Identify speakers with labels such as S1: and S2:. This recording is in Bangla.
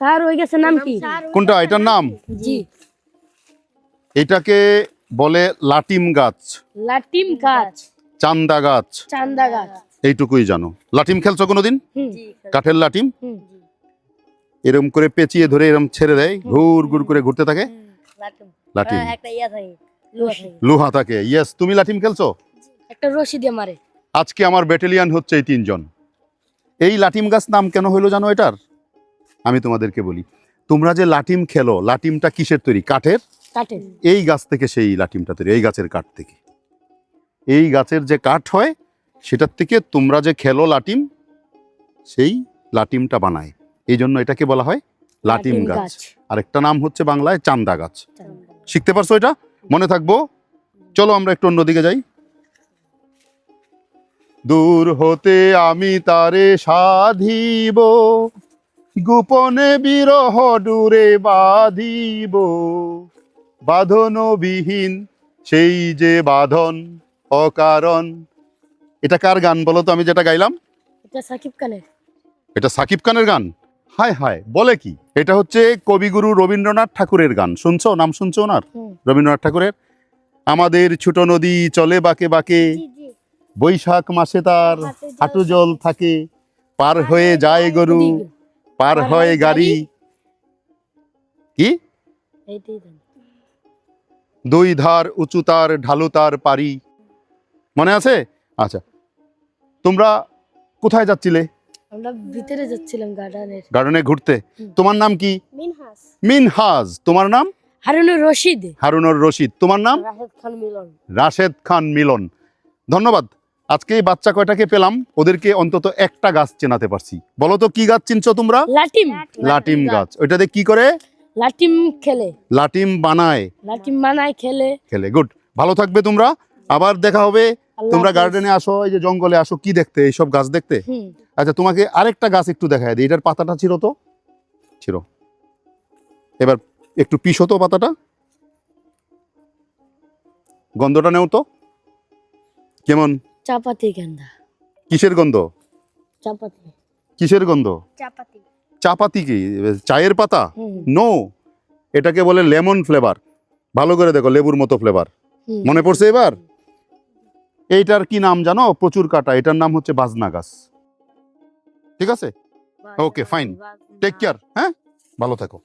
S1: স্যার ওই গাছের নাম কি?
S2: কোনটা? এটার নাম?
S1: জি।
S2: এটাকে বলে লাটিম গাছ।
S1: লাটিম গাছ।
S2: চান্দা গাছ।
S1: চান্দা গাছ।
S2: এইটুকুই জানো। লাটিম খেলছো কোনোদিন? কাঠের লাটিম? এরম করে পেঁচিয়ে ধরে এরম ছেড়ে দেয় ঘুর ঘুর করে ঘুরতে থাকে? লাটিম।
S1: একটা থাকে রশি।
S2: লোহা থাকে। ইয়েস তুমি লাটিম খেলছো?
S1: একটা রশি দিয়ে মারে।
S2: আজকে আমার ব্যাটালিয়ান হচ্ছে এই তিনজন। এই লাটিম গাছ নাম কেন হলো জানো এটার? আমি তোমাদেরকে বলি। তোমরা যে লাটিম খেলো লাটিমটা কিসের তৈরি? কাঠের?
S1: কাটে
S2: এই গাছ থেকে সেই লাটিমটা তৈরি এই গাছের কাঠ থেকে। এই গাছের যে কাঠ হয় সেটার থেকে তোমরা যে খেলো লাটিম সেই লাটিমটা বানায়। এই জন্য এটাকে বলা হয় লাটিম গাছ। আরেকটা নাম হচ্ছে বাংলায় চান্দা গাছ। শিখতে পারছ এটা? মনে থাকব? চলো আমরা একটু অন্যদিকে যাই। দূর হতে আমি তারে সাধিব। গোপনে বিরহ দূরে বাঁধিব। বাঁধনবিহীন সেই যে বাঁধন অকারণ। এটা কার গান বলো তো আমি যেটা গাইলাম?
S1: এটা সাকিব খানের।
S2: এটা সাকিব খানের গান? হায় হায় বলে কি? এটা হচ্ছে কবিগুরু রবীন্দ্রনাথ ঠাকুরের গান। শুনছো? নাম শুনছো ওনার? রবীন্দ্রনাথ ঠাকুরের? আমাদের ছোট নদী চলে বাঁকে বাঁকে বৈশাখ মাসে তার হাঁটু জল থাকে। পার হয়ে যায় গরু পার হয় গাড়ি। কি? দুই ধার উঁচু তার ঢালু তার পারি। মনে আছে? আচ্ছা। তোমরা কোথায় যাচ্ছিলে?
S1: আমরা ভিতরে যাচ্ছিলাম গার্ডেনের।
S2: গার্ডেনে ঘুরতে। তোমার নাম কি?
S1: মিনহাস
S2: মিনহাজ। তোমার নাম?
S1: হারুনুর রশিদ।
S2: হারুনুর রশিদ। তোমার নাম?
S1: রাশেদ খান মিলন।
S2: রাশেদ খান মিলন। ধন্যবাদ। আজকে এই বাচ্চা কয়টাকে পেলাম? ওদেরকে অন্তত একটা গাছ চেনাতে পারছি। বলো তো কি গাছ চিনছো তোমরা?
S1: লাটিম।
S2: লাটিম গাছ। ওইটাতে কি করে?
S1: লাটিম খেলে।
S2: লাটিম বানায়।
S1: লাটিম বানায় খেলে।
S2: খেলে। গুড ভালো থাকবে তোমরা। আবার দেখা হবে। তোমরা গার্ডেনে আসো এই যে জঙ্গলে আসো কি দেখতে এইসব গাছ দেখতে? আচ্ছা তোমাকে আরেকটা গাছ একটু দেখায় দিই। এটার পাতাটা ছিল তো? ছিল। এবার একটু পিসো তো পাতাটা। গন্ধটা নেও তো। কেমন?
S1: চাপাতি গেন্দা।
S2: কিসের গন্ধ?
S1: চাপাতি।
S2: কিসের গন্ধ?
S1: চাপাতি।
S2: চাপাতি কি? চায়ের পাতা? নো এটাকে বলে লেমন ফ্লেভার। ভালো করে দেখো লেবুর মতো ফ্লেভার। মনে পড়ছে এবার? এইটার কি নাম জানো? প্রচুর কাটা। এটার নাম হচ্ছে বাজনা গাছ। ঠিক আছে? ওকে ফাইন টেক কেয়ার হ্যাঁ? ভালো থাকো।